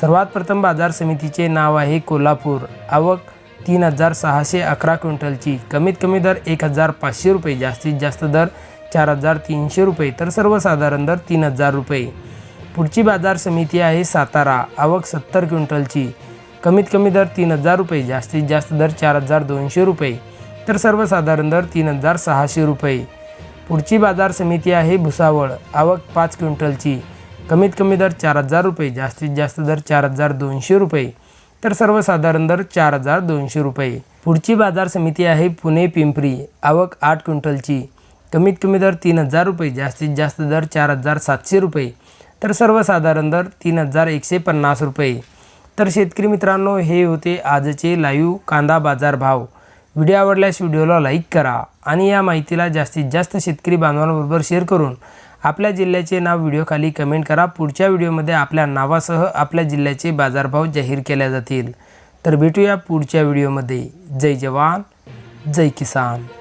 सर्वात प्रथम बाजार समितीचे नाव आहे कोल्हापूर. आवक तीन हजार सहाशे अकरा क्विंटलची. कमीत कमी दर एक हजार पाचशे रुपये जास्तीत जास्त दर चार हजार तीनशे रुपये तर सर्वसाधारण दर तीन हजार रुपये. पुढची बाजार समिती आहे सातारा. आवक सत्तर क्विंटलची. कमीत कमी दर तीन हजार रुपये जास्तीत जास्त दर चार हजार दोनशे रुपये तर सर्वसाधारण दर तीन हजार सहाशे रुपये. पुढची बाजार समिती आहे भुसावळ. आवक पाच क्विंटलची. कमीत कमी दर चार हजार रुपये जास्तीत जास्त दर चार हजार दोनशे रुपये. तर सर्वसाधारण दर चार हजार दोनशे रुपये. पुढची बाजार समिती आहे पुणे पिंपरी आवक आठ क्विंटलची. कमीत कमी दर तीन हजार रुपये जास्तीत जास्त दर चार हजार सातशे रुपये. तर सर्वसाधारण दर तीन हजार एकशे पन्नास रुपये. तर शेतकरी मित्रांनो हे होते आजचे लाईव्ह कांदा बाजार भाव. व्हिडिओ आवडल्यास व्हिडिओला लाईक करा आणि या माहितीला जास्तीत जास्त शेतकरी बांधवांबरोबर शेअर करून आपल्या जिल्ह्याचे नाव व्हिडिओखाली कमेंट करा. पुढच्या व्हिडिओमध्ये आपल्या नावासह आपल्या जिल्ह्याचे बाजारभाव जाहीर केल्या जातील. तर भेटूया पुढच्या व्हिडिओमध्ये जय जवान जय किसान.